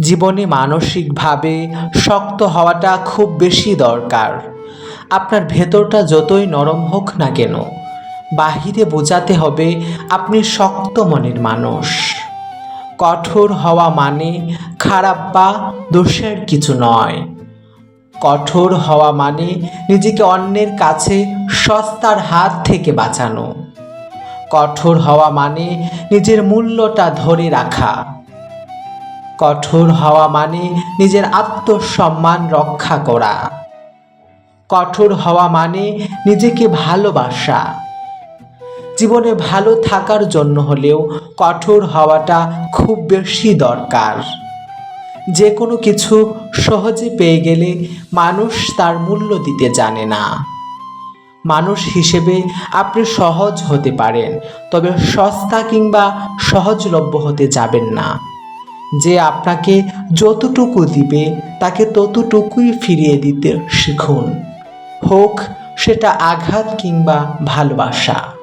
জীবনে মানসিকভাবে শক্ত হওয়াটা খুব বেশি দরকার। আপনার ভেতরটা যতই নরম হোক না কেন, বাহিরে বোঝাতে হবে আপনি শক্ত মনের মানুষ। কঠোর হওয়া মানে খারাপ বা দোষের কিছু নয়। কঠোর হওয়া মানে নিজেকে অন্যের কাছে সস্তার হাত থেকে বাঁচানো। কঠোর হওয়া মানে নিজের মূল্যটা ধরে রাখা। কঠোর হওয়া মানে নিজের আত্মসম্মান রক্ষা করা। কঠোর হওয়া মানে নিজেকে ভালোবাসা। জীবনে ভালো থাকার জন্য হলেও কঠোর হওয়াটা খুব বেশি দরকার। যে কোনো কিছু সহজে পেয়ে গেলে মানুষ তার মূল্য দিতে জানে না। মানুষ হিসেবে আপনি সহজ হতে পারেন, তবে সস্তা কিংবা সহজলভ্য হতে যাবেন না। যে আপনাকে যতটুকু দিবে তাকে ততটুকুই ফিরিয়ে দিতে শিখুন। হোক সেটা আঘাত কিংবা ভালোবাসা।